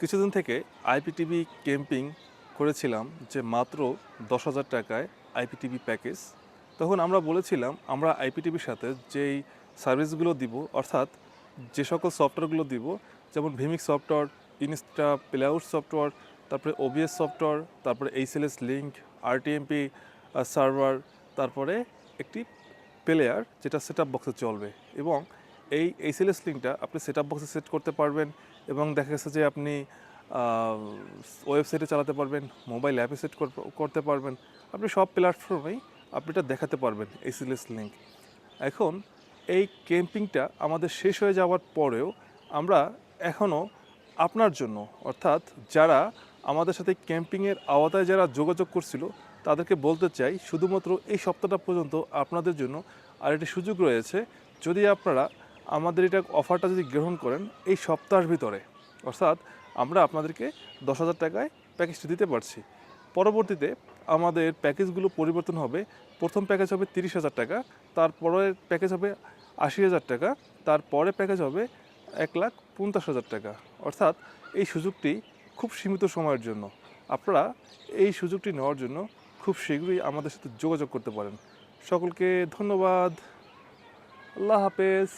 কিছুদিন থেকে IPTV camping করেছিলাম যে মাত্র দশ হাজার টাকায় আইপিটিভি প্যাকেজ। তখন আমরা বলেছিলাম, আমরা আইপিটিভির সাথে যেই সার্ভিসগুলো দিব, অর্থাৎ যে সকল সফটওয়্যারগুলো দিব, যেমন vMix software, insta playout software, তারপরে ওবিএস সফটওয়্যার, তারপরে এইচএলএস লিঙ্ক আরটিএমপি সার্ভার, তারপরে একটি প্লেয়ার যেটা সেট বক্সে চলবে এবং এই এইচএলএস লিঙ্কটা আপনি সেট আপ বক্সে সেট করতে পারবেন এবং দেখা গেছে যে আপনি ওয়েবসাইটে চালাতে পারবেন মোবাইল অ্যাপে সেট করতে পারবেন। আপনি সব প্ল্যাটফর্মেই আপনি এটা দেখাতে পারবেন এইচএলএস লিঙ্ক এখন এই ক্যাম্পিংটা আমাদের শেষ হয়ে যাওয়ার পরেও আমরা এখনও আপনার জন্য, অর্থাৎ যারা আমাদের সাথে ক্যাম্পিংয়ের আওতায় যারা যোগাযোগ করছিল, তাদেরকে বলতে চাই শুধুমাত্র এই সপ্তাহটা পর্যন্ত আপনাদের জন্য আর একটি সুযোগ রয়েছে। যদি আপনারা আমাদের এটা অফারটা যদি গ্রহণ করেন, এই সপ্তাহের ভিতরে, অর্থাৎ আমরা আপনাদেরকে দশ হাজার টাকায় প্যাকেজটি দিতে পারছি। পরবর্তীতে আমাদের প্যাকেজগুলো পরিবর্তন হবে। প্রথম প্যাকেজ হবে তিরিশ হাজার টাকা তারপরের প্যাকেজ হবে আশি হাজার টাকা, তারপরে প্যাকেজ হবে এক লাখ পঞ্চাশ হাজার টাকা। অর্থাৎ এই সুযোগটি খুব সীমিত সময়ের জন্য। আপনারা এই সুযোগটি নেওয়ার জন্য খুব শীঘ্রই আমাদের সাথে যোগাযোগ করতে পারেন। সকলকে ধন্যবাদ। আল্লাহ হাফেজ।